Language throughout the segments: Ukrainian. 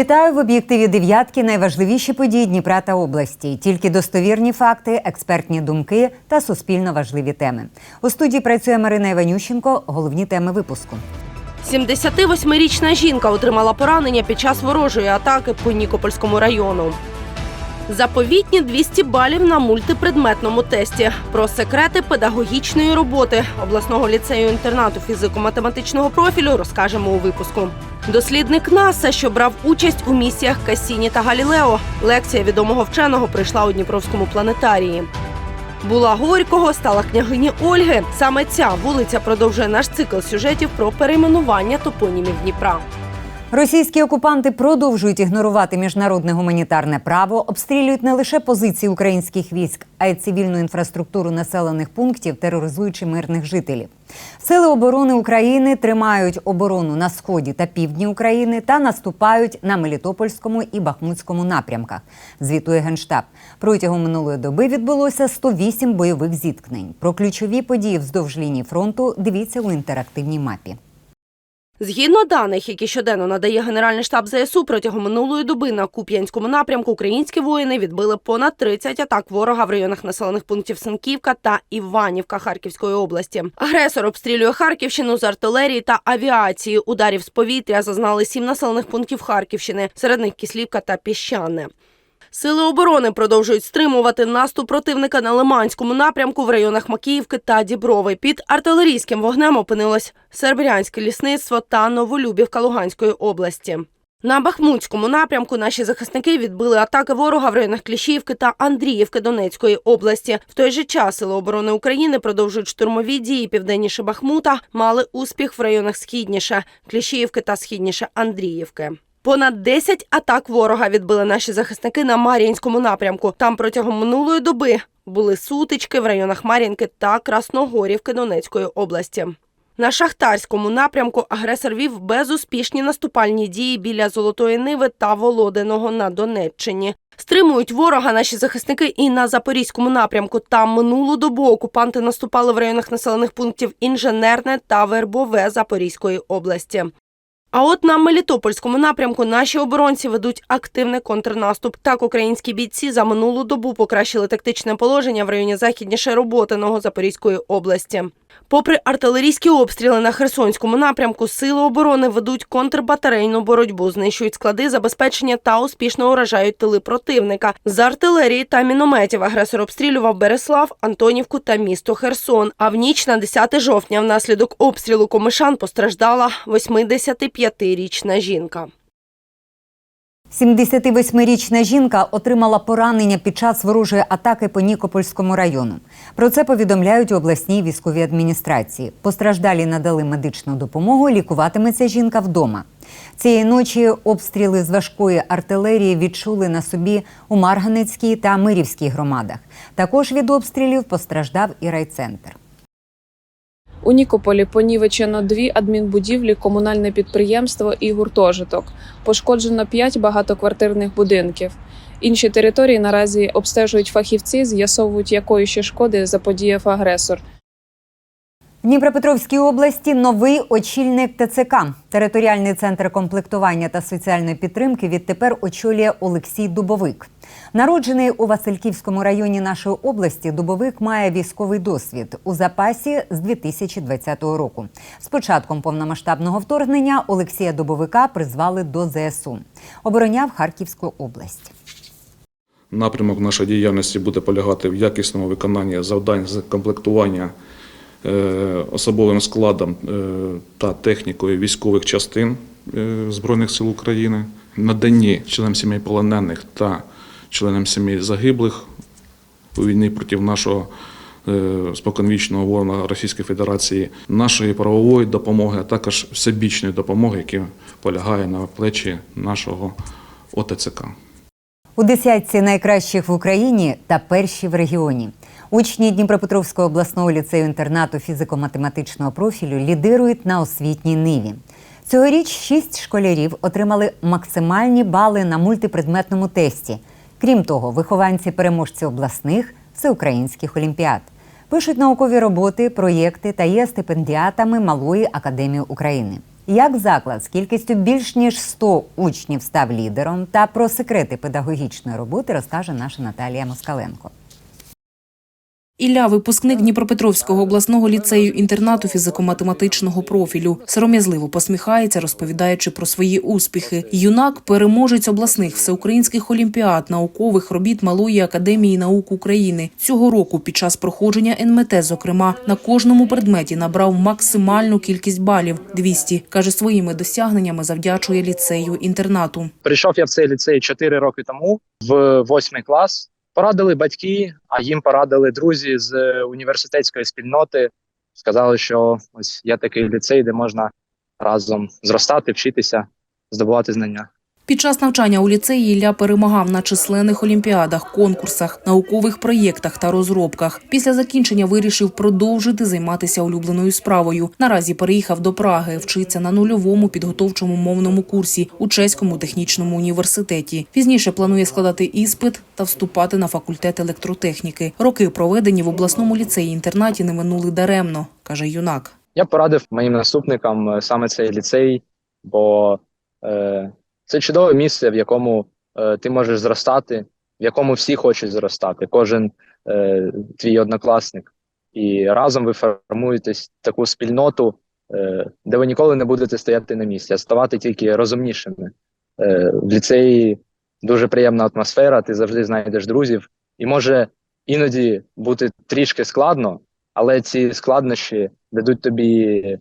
Вітаю в об'єктиві дев'ятки. Найважливіші події Дніпра та області. Тільки достовірні факти, експертні думки та суспільно важливі теми. У студії працює Марина Іванющенко. Головні теми випуску. 78-річна жінка отримала поранення під час ворожої атаки по Нікопольському району. Заповітні 200 балів на мультипредметному тесті. Про секрети педагогічної роботи обласного ліцею інтернату фізико-математичного профілю розкажемо у випуску. Дослідник НАСА, що брав участь у місіях Касіні та Галілео. Лекція відомого вченого прийшла у Дніпровському планетарії. Була Горького, стала княгині Ольги. Саме ця вулиця продовжує наш цикл сюжетів про перейменування топонімів Дніпра. Російські окупанти продовжують ігнорувати міжнародне гуманітарне право, обстрілюють не лише позиції українських військ, а й цивільну інфраструктуру населених пунктів, тероризуючи мирних жителів. Сили оборони України тримають оборону на сході та півдні України та наступають на Мелітопольському і Бахмутському напрямках. Звітує генштаб. Протягом минулої доби відбулося 108 бойових зіткнень. Про ключові події вздовж лінії фронту дивіться у інтерактивній мапі. Згідно даних, які щоденно надає Генеральний штаб ЗСУ, протягом минулої доби на Куп'янському напрямку українські воїни відбили понад 30 атак ворога в районах населених пунктів Синківка та Іванівка Харківської області. Агресор обстрілює Харківщину з артилерії та авіації. Ударів з повітря зазнали сім населених пунктів Харківщини, серед них Кислівка та Піщане. Сили оборони продовжують стримувати наступ противника на Лиманському напрямку в районах Макіївки та Діброви. Під артилерійським вогнем опинилось Сербрянське лісництво та Новолюбівка Луганської області. На Бахмутському напрямку наші захисники відбили атаки ворога в районах Кліщівки та Андріївки Донецької області. В той же час Сили оборони України продовжують штурмові дії південніше Бахмута, мали успіх в районах східніше Кліщіївки та східніше Андріївки. Понад 10 атак ворога відбили наші захисники на Мар'їнському напрямку. Там протягом минулої доби були сутички в районах Мар'їнки та Красногорівки Донецької області. На шахтарському напрямку агресор вів безуспішні наступальні дії біля Золотої Ниви та Володиного на Донеччині. Стримують ворога наші захисники і на Запорізькому напрямку. Там минулу добу окупанти наступали в районах населених пунктів Інженерне та Вербове Запорізької області. А от на Мелітопольському напрямку наші оборонці ведуть активний контрнаступ. Так, українські бійці за минулу добу покращили тактичне положення в районі західніше Роботиного Запорізької області. Попри артилерійські обстріли на Херсонському напрямку, сили оборони ведуть контрбатарейну боротьбу, знищують склади забезпечення та успішно уражають тили противника. З артилерії та мінометів агресор обстрілював Береслав, Антонівку та місто Херсон. А в ніч на 10 жовтня внаслідок обстрілу комишан постраждала 85-річна жінка. 78-річна жінка отримала поранення під час ворожої атаки по Нікопольському району. Про це повідомляють у обласній військовій адміністрації. Постраждалі надали медичну допомогу. Лікуватиметься жінка вдома. Цієї ночі обстріли з важкої артилерії відчули на собі у Марганецькій та Мирівській громадах. Також від обстрілів постраждав і райцентр. У Нікополі понівечено дві адмінбудівлі, комунальне підприємство і гуртожиток. Пошкоджено п'ять багатоквартирних будинків. Інші території наразі обстежують фахівці, з'ясовують, якої ще шкоди заподіяв агресор. В Дніпропетровській області новий очільник ТЦК. Територіальний центр комплектування та соціальної підтримки відтепер очолює Олексій Дубовик. Народжений у Васильківському районі нашої області, Дубовик має військовий досвід у запасі з 2020 року. З початком повномасштабного вторгнення Олексія Дубовика призвали до ЗСУ. Обороняв Харківську область. Напрямок нашої діяльності буде полягати в якісному виконанні завдань з комплектування е, особовим складом е, та технікою військових частин е, Збройних сил України, наданні членам сімей полонених та членам сімей загиблих у війні проти нашого е, споконвічного ворога Російської Федерації, нашої правової допомоги, а також всебічної допомоги, яка полягає на плечі нашого ОТЦК. У десятці найкращих в Україні та перші в регіоні. Учні Дніпропетровського обласного ліцею інтернату фізико-математичного профілю лідирують на освітній ниві. Цьогоріч шість школярів отримали максимальні бали на мультипредметному тесті. Крім того, вихованці переможці обласних всеукраїнських олімпіад. Пишуть наукові роботи, проєкти та є стипендіатами Малої академії України. Як заклад з кількістю більш ніж 100 учнів став лідером та про секрети педагогічної роботи розкаже наша Наталія Москаленко. Ілля, випускник Дніпропетровського обласного ліцею інтернату фізико-математичного профілю, сором'язливо посміхається, розповідаючи про свої успіхи. Юнак переможець обласних всеукраїнських олімпіад, наукових робіт Малої академії наук України. Цього року під час проходження НМТ, зокрема, на кожному предметі набрав максимальну кількість балів 200. каже, своїми досягненнями завдячує ліцею інтернату. Прийшов я в цей ліцей 4 роки тому, в восьмий клас. Порадили батьки, а їм порадили друзі з е, університетської спільноти. Сказали, що ось є такий ліцей, де можна разом зростати, вчитися, здобувати знання. Під час навчання у ліцеї Ілля перемагав на численних олімпіадах, конкурсах, наукових проєктах та розробках. Після закінчення вирішив продовжити займатися улюбленою справою. Наразі переїхав до Праги, вчиться на нульовому підготовчому мовному курсі у чеському технічному університеті. Пізніше планує складати іспит та вступати на факультет електротехніки. Роки, проведені в обласному ліцеї інтернаті, не минули даремно, каже юнак. Я порадив моїм наступникам е, саме цей ліцей, бо е, це чудове місце, в якому е, ти можеш зростати, в якому всі хочуть зростати, кожен е, твій однокласник. І разом ви формуєтесь таку спільноту, е, де ви ніколи не будете стояти на місці, а ставати тільки розумнішими. Е, в ліцеї дуже приємна атмосфера, ти завжди знайдеш друзів, і може іноді бути трішки складно, але ці складнощі дадуть тобі е,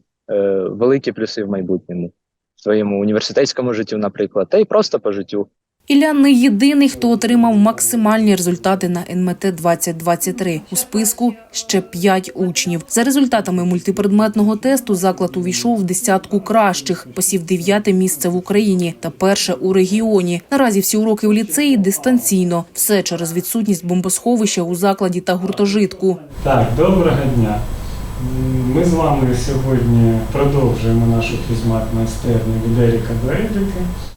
великі плюси в майбутньому, в твоєму університетському життю, наприклад, та й просто по життю. Ілля не єдиний, хто отримав максимальні результати на НМТ 2023. У списку ще п'ять учнів. За результатами мультипредметного тесту заклад увійшов в десятку кращих, посів дев'яте місце в Україні та перше у регіоні. Наразі всі уроки в ліцеї дистанційно. Все через відсутність бомбосховища у закладі та гуртожитку. Так, доброго дня. Ми з вами сьогодні продовжуємо нашу фізмат майстерню від Еріка до Еріки.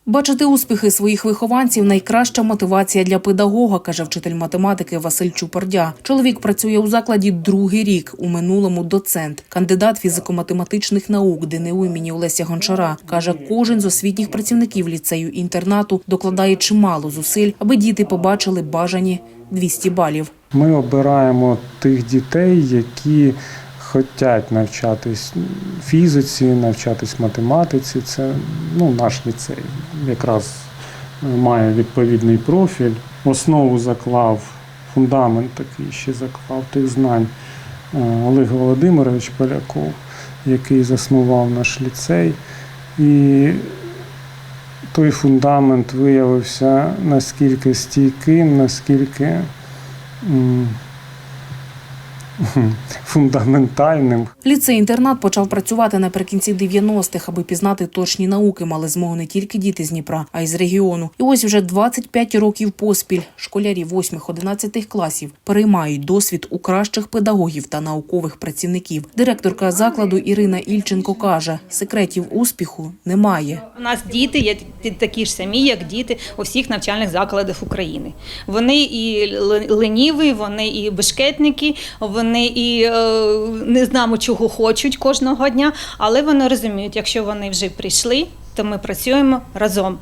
Бачити успіхи своїх вихованців найкраща мотивація для педагога, каже вчитель математики Василь Чупардя. Чоловік працює у закладі другий рік. У минулому доцент, кандидат фізико-математичних наук ДНУ імені Олеся Гончара. каже, кожен з освітніх працівників ліцею інтернату докладає чимало зусиль, аби діти побачили бажані 200 балів. Ми обираємо тих дітей, які хочуть навчатись фізиці, навчатись математиці. Це ну, наш ліцей якраз має відповідний профіль. Основу заклав, фундамент такий ще заклав тих знань е, Олег Володимирович Поляков, який заснував наш ліцей. І той фундамент виявився наскільки стійким, наскільки фундаментальним. Ліцей-інтернат почав працювати наприкінці 90-х, аби пізнати точні науки мали змогу не тільки діти з Дніпра, а й з регіону. І ось вже 25 років поспіль школярі 8-11 класів переймають досвід у кращих педагогів та наукових працівників. Директорка закладу Ірина Ільченко каже: секретів успіху немає. У нас діти є ті- такі ж самі, як діти у всіх навчальних закладах України. Вони і леніві, вони і бешкетники, вони і е, не знаємо, чого хочуть кожного дня, але вони розуміють, якщо вони вже прийшли, то ми працюємо разом.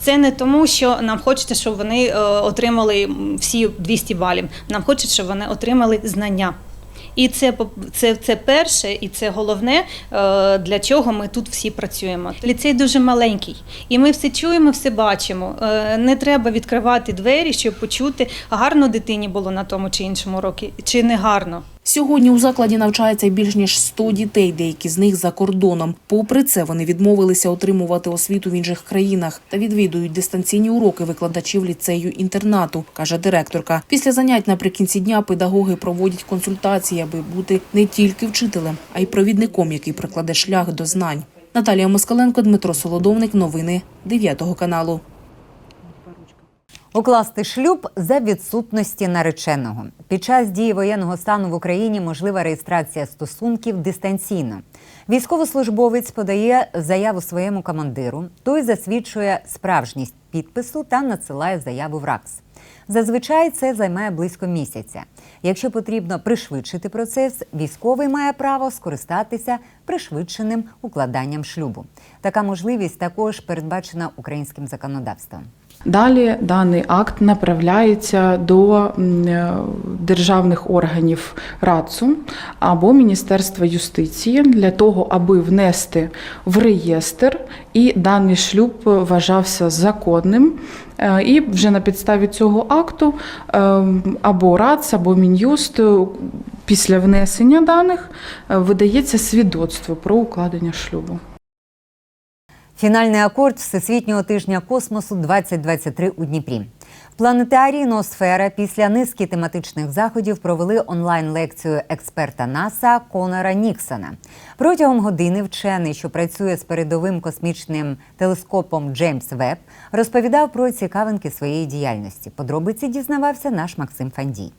Це не тому, що нам хочеться, щоб вони е, отримали всі 200 балів. Нам хочеться, щоб вони отримали знання. І це це, це перше, і це головне, е, для чого ми тут всі працюємо. Ліцей дуже маленький, і ми все чуємо, все бачимо. Е, Не треба відкривати двері, щоб почути, гарно дитині було на тому чи іншому році, чи не гарно. Сьогодні у закладі навчається більш ніж 100 дітей, деякі з них за кордоном. Попри це, вони відмовилися отримувати освіту в інших країнах та відвідують дистанційні уроки викладачів ліцею інтернату, каже директорка. Після занять наприкінці дня педагоги проводять консультації, аби бути не тільки вчителем, а й провідником, який прокладе шлях до знань. Наталія Москаленко, Дмитро Солодовник. Новини 9 каналу. Укласти шлюб за відсутності нареченого під час дії воєнного стану в Україні можлива реєстрація стосунків дистанційно. Військовослужбовець подає заяву своєму командиру. Той засвідчує справжність підпису та надсилає заяву в РАКС. Зазвичай це займає близько місяця. Якщо потрібно пришвидшити процес, військовий має право скористатися пришвидшеним укладанням шлюбу. Така можливість також передбачена українським законодавством. Далі даний акт направляється до е, державних органів РАЦУ або Міністерства юстиції для того, аби внести в реєстр, і даний шлюб вважався законним. Е, І вже на підставі цього акту е, або РАЦ, або Мін'юст після внесення даних видається свідоцтво про укладення шлюбу. Фінальний акорд Всесвітнього тижня космосу 2023 у Дніпрі. В планетарії Ноосфера після низки тематичних заходів провели онлайн-лекцію експерта НАСА Конора Ніксона. Протягом години вчений, що працює з передовим космічним телескопом Джеймс Веб, розповідав про цікавинки своєї діяльності. Подробиці дізнавався наш Максим Фандій.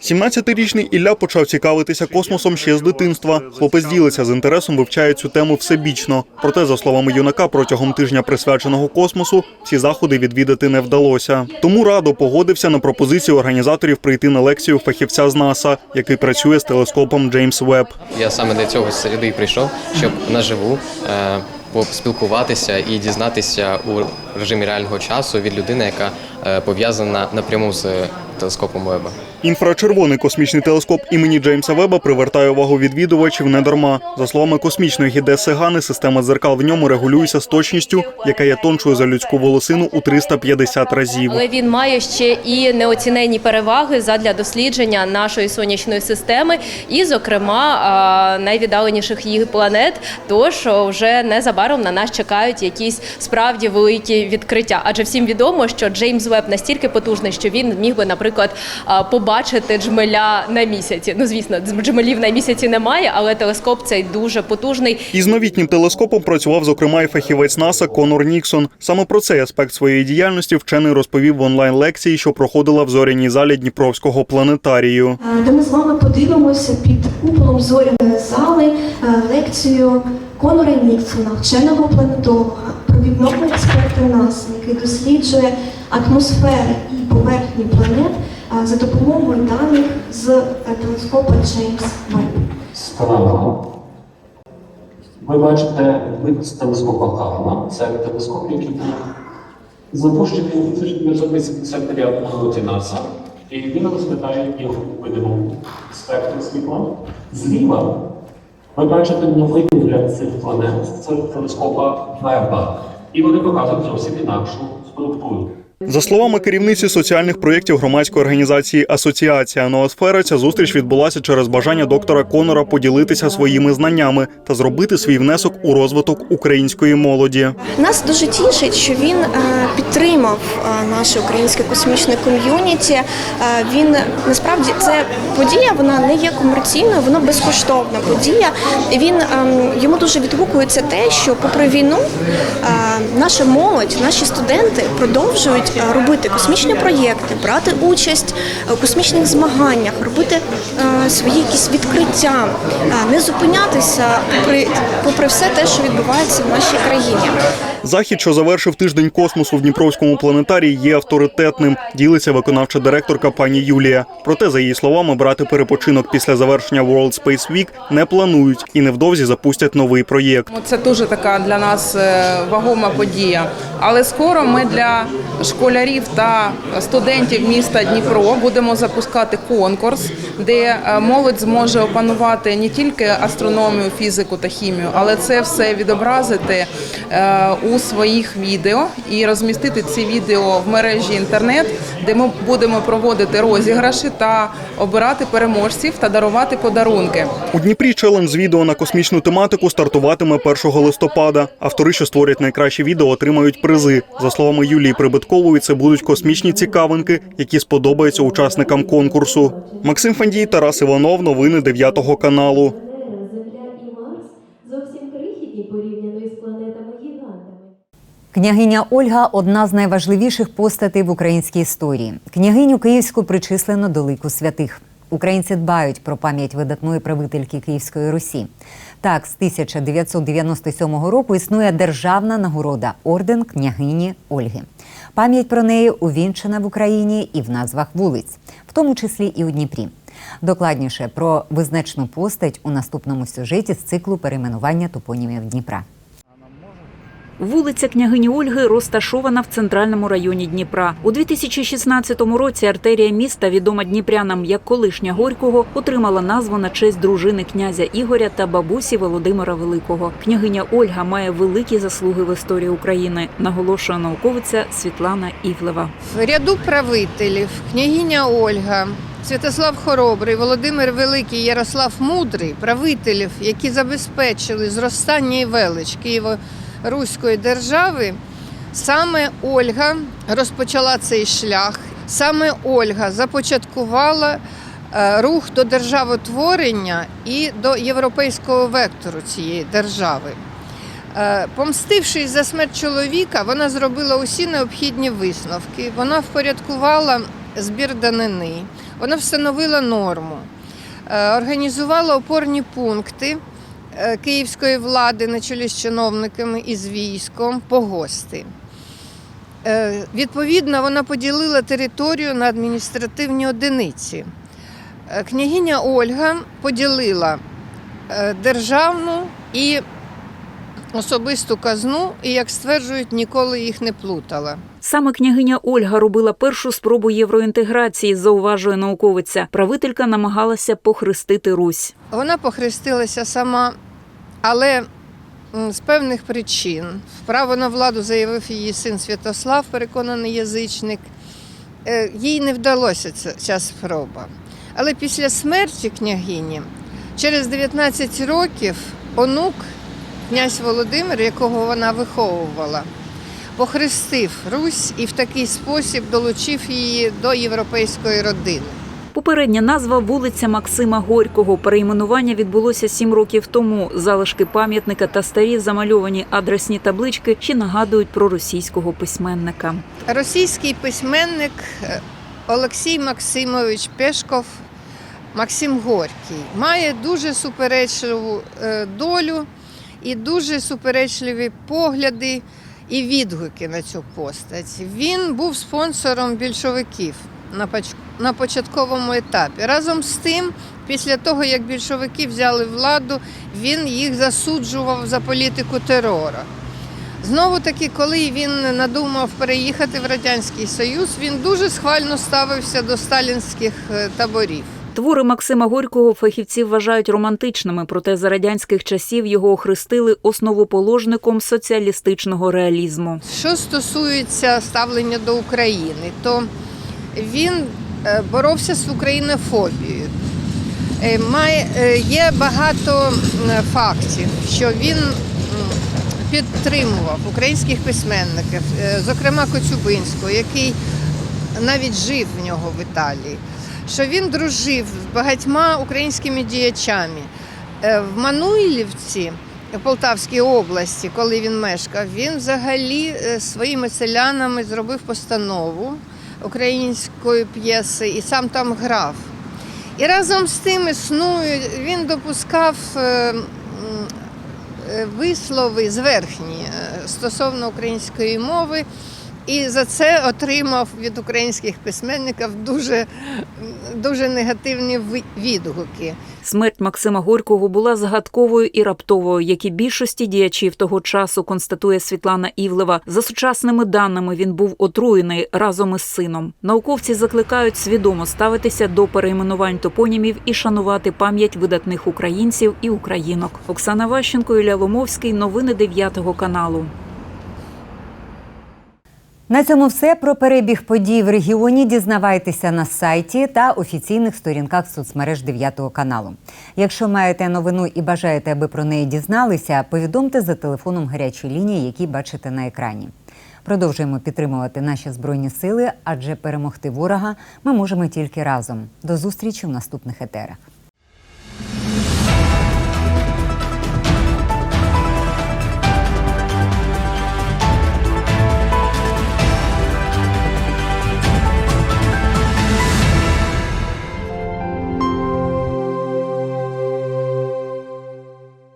17-річний Ілля почав цікавитися космосом ще з дитинства. Хлопець ділиться з інтересом, вивчає цю тему всебічно. Проте, за словами юнака, протягом тижня присвяченого космосу всі заходи відвідати не вдалося. Тому радо погодився на пропозицію організаторів прийти на лекцію фахівця з НАСА, який працює з телескопом Джеймс Веб. Я саме для цього сюди прийшов, щоб наживу е, поспілкуватися і дізнатися у режимі реального часу від людини, яка е, пов'язана напряму з телескопом Веба. Інфрачервоний космічний телескоп імені Джеймса Веба привертає увагу відвідувачів недарма. За словами космічної гідеси Гани, система дзеркал в ньому регулюється з точністю, яка є тоншою за людську волосину у 350 разів. Але він має ще і неоцінені переваги задля дослідження нашої сонячної системи, і, зокрема, найвіддаленіших її планет. Тож вже незабаром на нас чекають якісь справді великі відкриття. Адже всім відомо, що Джеймс Веб настільки потужний, що він міг би, наприклад, а, побачити джмеля на місяці. Ну звісно, джмелів на місяці немає, але телескоп цей дуже потужний. Із новітнім телескопом працював зокрема і фахівець НАСА Конор Ніксон. Саме про цей аспект своєї діяльності вчений розповів в онлайн-лекції, що проходила в зоряній залі Дніпровського планетарію. де ми з вами подивимося під куполом зоряної зали е, лекцію Конора Ніксона, вченого планетолога, провідного експерта НАСА, який досліджує атмосфери і поверхні планет е, за допомогою даних з е, телескопа Джеймс Веб. Справа. Ви бачите вид з телескопа Хаббла. Це телескоп, який був запущений у 1989 році НАСА. І він розглядає його у видимому спектру світла. Зліва ви бачите новий вигляд цих планет з телескопа Веба. І вони показують зовсім інакшу структуру. За словами керівниці соціальних проєктів громадської організації Асоціація Ноосфера, ця зустріч відбулася через бажання доктора Конора поділитися своїми знаннями та зробити свій внесок у розвиток української молоді. Нас дуже тішить, що він е, підтримав е, наше українське космічне ком'юніті. Е, Він насправді це подія, вона не є комерційною, вона безкоштовна подія. Він ем, йому дуже відгукується те, що попри війну наша молодь, наші студенти продовжують робити космічні проєкти, брати участь у космічних змаганнях, робити е, свої якісь відкриття, е, не зупинятися попри, попри все те, що відбувається в нашій країні. Захід, що завершив тиждень космосу в Дніпровському планетарії, є авторитетним. Ділиться виконавча директорка пані Юлія. Проте, за її словами, брати перепочинок після завершення World Space Week не планують і невдовзі запустять новий проєкт. Це дуже така для нас е, вагома подія. Але скоро ми для школярів та студентів міста Дніпро будемо запускати конкурс, де е, молодь зможе опанувати не тільки астрономію, фізику та хімію, але це все відобразити е, у своїх відео і розмістити ці відео в мережі інтернет, де ми будемо проводити розіграші та обирати переможців та дарувати подарунки. У Дніпрі челендж відео на космічну тематику стартуватиме 1 листопада. Автори, що створять найкращі відео, отримають призи. За словами Юлії Прибиткової, це будуть космічні цікавинки, які сподобаються учасникам конкурсу. Максим Фандій, Тарас Іванов, новини 9 каналу. Княгиня Ольга одна з найважливіших постатей в українській історії. Княгиню Київську причислено до лику святих. Українці дбають про пам'ять видатної правительки Київської Русі. Так, з 1997 року існує державна нагорода орден княгині Ольги. Пам'ять про неї увінчена в Україні і в назвах вулиць, в тому числі і у Дніпрі. Докладніше про визначну постать у наступному сюжеті з циклу перейменування топонімів Дніпра. Вулиця княгині Ольги розташована в центральному районі Дніпра. У 2016 році артерія міста, відома дніпрянам як колишня Горького, отримала назву на честь дружини князя Ігоря та бабусі Володимира Великого. Княгиня Ольга має великі заслуги в історії України, наголошує науковиця Світлана Івлева. В ряду правителів княгиня Ольга, Святослав Хоробрий, Володимир Великий, Ярослав Мудрий, правителів, які забезпечили зростання і велич Києво-Руської держави, саме Ольга розпочала цей шлях. Саме Ольга започаткувала е, рух до державотворення і до європейського вектору цієї держави. Е, Помстившись за смерть чоловіка, вона зробила усі необхідні висновки. Вона впорядкувала збір данини, вона встановила норму, е, організувала опорні пункти київської влади на чолі з чиновниками і з військом, погости. Е, Відповідно, вона поділила територію на адміністративні одиниці. Е, Княгиня Ольга поділила е, державну і особисту казну, і, як стверджують, ніколи їх не плутала. Саме княгиня Ольга робила першу спробу євроінтеграції, зауважує науковиця. Правителька намагалася похрестити Русь. Вона похрестилася сама, але з певних причин. Право на владу заявив її син Святослав, переконаний язичник. Е, Їй не вдалося ця, спроба. Але після смерті княгині, через 19 років, онук, князь Володимир, якого вона виховувала, похрестив Русь і в такий спосіб долучив її до європейської родини. Попередня назва вулиця Максима Горького. Перейменування відбулося сім років тому. Залишки пам'ятника та старі замальовані адресні таблички ще нагадують про російського письменника. Російський письменник е, Олексій Максимович Пешков, Максим Горький, має дуже суперечливу е, долю і дуже суперечливі погляди і відгуки на цю постать. Він був спонсором більшовиків на поч- на початковому етапі. Разом з тим, після того, як більшовики взяли владу, він їх засуджував за політику терору. Знову таки, коли він надумав переїхати в Радянський Союз, він дуже схвально ставився до сталінських е, таборів. Твори Максима Горького фахівці вважають романтичними, проте за радянських часів його охрестили основоположником соціалістичного реалізму. Що стосується ставлення до України, то він е, боровся з українофобією. Е, е, є багато фактів, що він підтримував українських письменників, зокрема Коцюбинського, який навіть жив в нього в Італії, що він дружив з багатьма українськими діячами. Е, В Мануйлівці, в Полтавській області, коли він мешкав, він взагалі е, своїми селянами зробив постанову української п'єси і сам там грав. І разом з тим існує, він допускав е, вислови зверхні стосовно української мови, і за це отримав від українських письменників дуже, дуже негативні відгуки. Смерть Максима Горького була загадковою і раптовою, як і більшості діячів того часу, констатує Світлана Івлева. За сучасними даними він був отруєний разом із сином. Науковці закликають свідомо ставитися до перейменувань топонімів і шанувати пам'ять видатних українців і українок. Оксана Ващенко, Ілля Ломовський. Новини 9 каналу. На цьому все про перебіг подій в регіоні. Дізнавайтеся на сайті та офіційних сторінках соцмереж 9 каналу. Якщо маєте новину і бажаєте, аби про неї дізналися, повідомте за телефоном гарячої лінії, який бачите на екрані. Продовжуємо підтримувати наші збройні сили, адже перемогти ворога ми можемо тільки разом. До зустрічі в наступних етерах.